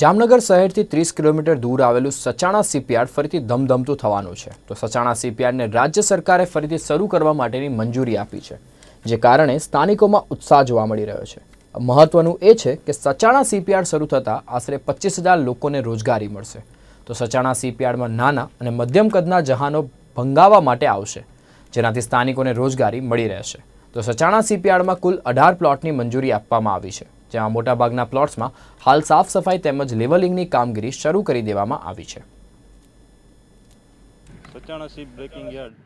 જામનગર શહેરથી ત્રીસ કિલોમીટર દૂર આવેલું સચાણા સીપયાર્ડ ફરીથી ધમધમતું થવાનું છે. તો સચાણા સીપયાર્ડને રાજ્ય સરકારે ફરીથી શરૂ કરવા માટેની મંજૂરી આપી છે, જે કારણે સ્થાનિકોમાં ઉત્સાહ જોવા મળી રહ્યો છે. મહત્વનું એ છે કે સચાણા સીપયાર્ડ શરૂ થતાં આશરે પચીસ હજાર લોકોને રોજગારી મળશે. તો સચાણા સીપયાર્ડમાં નાના અને મધ્યમ કદના જહાનો ભંગાવા માટે આવશે, જેનાથી સ્થાનિકોને રોજગારી મળી રહેશે. તો સચાણા સીપયાર્ડમાં કુલ અઢાર પ્લોટની મંજૂરી આપવામાં આવી છે. જેમાં મોટાભાગના પ્લોટ્સમાં હાલ સાફ સફાઈ તેમજ લેવલિંગની કામગીરી શરૂ કરી દેવામાં આવી છે. Sachana breaking yard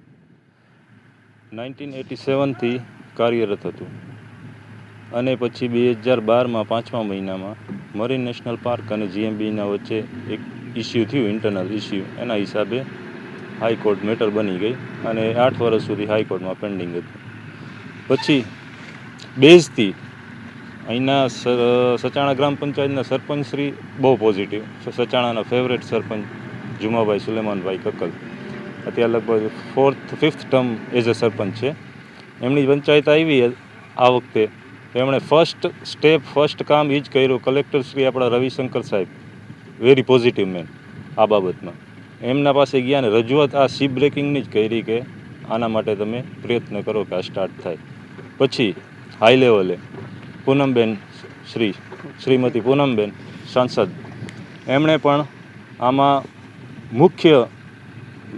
nineteen eighty સેવનથી કાર્યરત હતું. અને પછી બે હજાર બારમાં પાંચમા મહિનામાં મરીન નેશનલ પાર્ક અને જીએમબીના વચ્ચે એક ઇસ્યુ થયું, ઇન્ટરનલ ઇસ્યુ એના હિસાબે હાઈકોર્ટ મેટર બની ગઈ અને આઠ વર્ષ સુધી હાઈકોર્ટમાં પેન્ડિંગ હતું. પછી બેઝથી અહીંના સચાણા ગ્રામ પંચાયતના સરપંચ શ્રી બહુ પોઝિટિવ સચાણાના ફેવરેટ સરપંચ જુમાભાઈ સુલેમાનભાઈ કક્કલ. અત્યારે લગભગ fourth fifth term as a sarpanch છે. એમની પંચાયત આવી આ વખતે. એમણે ફર્સ્ટ સ્ટેપ ફર્સ્ટ કામ એ જ કર્યું. કલેક્ટર શ્રી આપણા રવિશંકર સાહેબ. વેરી પોઝિટિવ મેન આ બાબતમાં. એમના પાસે ગયા ને રજૂઆત આ સીપ બ્રેકિંગની જ કરી કે આના માટે તમે પ્રયત્ન કરો કે આ સ્ટાર્ટ થાય. પછી હાઈ લેવલે પૂનમબેન શ્રી, શ્રીમતી પૂનમબેન સાંસદ. એમણે પણ આમાં મુખ્ય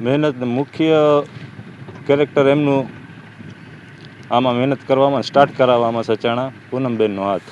મહેનત, મુખ્ય કેરેક્ટર એમનું આમાં મહેનત કરવામાં, સ્ટાર્ટ કરાવવામાં સચાણા પૂનમબેનનો હાથ.